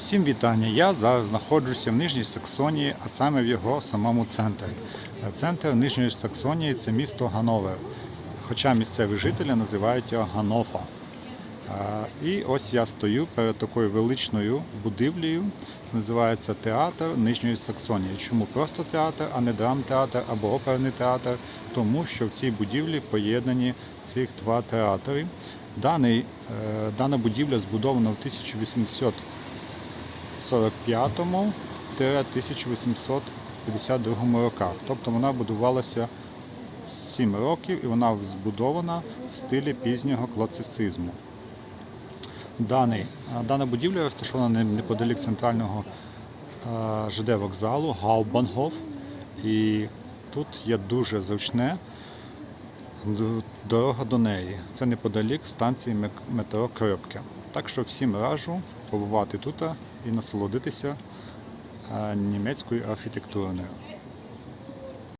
Всім вітання. Я зараз знаходжуся в Нижній Саксонії, а саме в його самому центрі. Центр Нижньої Саксонії це місто Гановер. Хоча місцеві жителі називають його Ганофа. І ось я стою перед такою величною будівлею. Називається театр Нижньої Саксонії. Чому просто театр, а не драмтеатр або оперний театр? Тому що в цій будівлі поєднані цих два театри. Даний, е, дана будівля збудована в 1800 1852 роках. Тобто вона будувалася 7 років і вона збудована в стилі пізнього класицизму. Даний, дана будівля розташована неподалік центрального а, ЖД вокзалу Гаубанхоф. І тут є дуже зручне дорога до неї. Це неподалік станції метро Крьопке. Так що всім раджу побувати тут і насолодитися е, німецькою архітектурою.